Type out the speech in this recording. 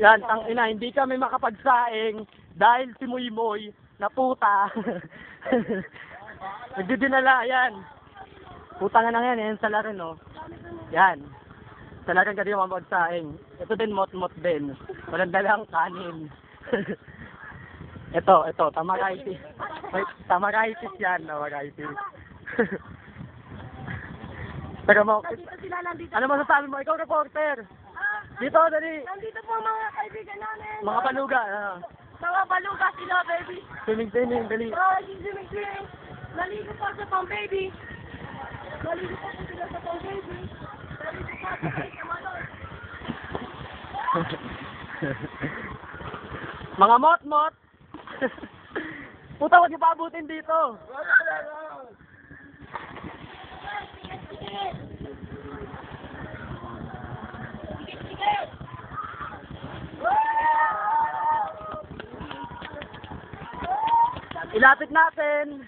Yan, tang ina, hindi kami makapagsaing dahil si Muy Muy na puta. Nagdidinala, yan. Puta nga na yan, yan sa larin, oh. Yan. Sa larin ka din mamagsaing. Ito din, mot-mot din. Walang dalang kanin. ito, ito, tamaraitis. Wait, tamaraitis yan, tamaraitis. Pero mo, ano masasabi mo? Ikaw, reporter. Dito, dali. nandito po mga kaibigan namin. Mga paluga. ah. Mga baluga sila, baby. Swimming, swimming, dali. Ah, swimming, swimming. Naligo pa sa pang baby. Naligo pa sila sa pang baby. Naligo pa sa. Mga mot-mot. Puta, huwag niyo pa abutin dito. Ilapit natin.